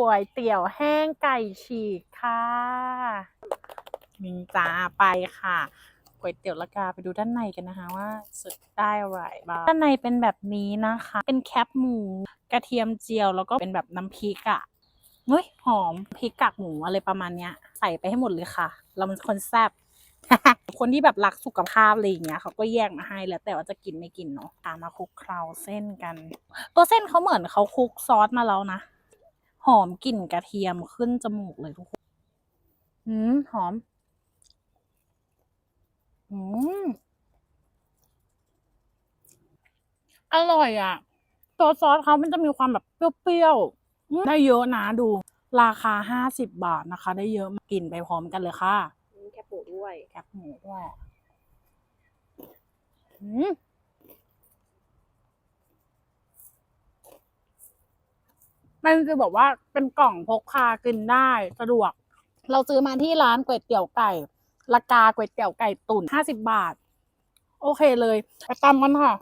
ก๋วยเตี๋ยวแห้งไก่ฉีกค่ะมิงจ้าไปค่ะก๋วยเตี๋ยวละกาไปดูด้านในกันนะคะว่าสุดได้อะไรบ้างด้านในเป็นแบบนี้นะคะ เป็นแคปหมูกระเทียมเจียวแล้วก็เป็นแบบน้ำพริกอะเฮ้ยหอมพริกกากหมูอะไรประมาณเนี้ย ใส่ไปให้หมดเลยค่ะ เรามันคนแซ่บคนที่แบบรักสุขภาพอะไรอย่างเงี้ยเขาก็แยกมาให้แล้ว แต่ว่าจะกินไม่กินเนาะตามมาคลุกเคล้าเส้นกัน ตัวเส้นเขาเหมือนเขาคลุกซอสมาแล้วนะ หอมกลิ่นกระเทียมขึ้นจมูกเลยทุกคนอืมหอมอืมอร่อยอะ ตัวซอสเขามันจะมีความแบบเปรี้ยวๆอืมได้เยอะนะดู ราคาห้าสิบบาทนะคะ ได้เยอะมากกินไปพร้อมกันเลยค่ะมีแคบหมูด้วยแคบหมูด้วยอืม มันคือแบบว่าเป็นกล่องพกพากินได้สะดวก เราซื้อมาที่ร้านก๋วยเตี๋ยวไก่ราคาก๋วยเตี๋ยวไก่ตุ๋นห้าสิบบาท โอเคเลยไปตามกันค่ะ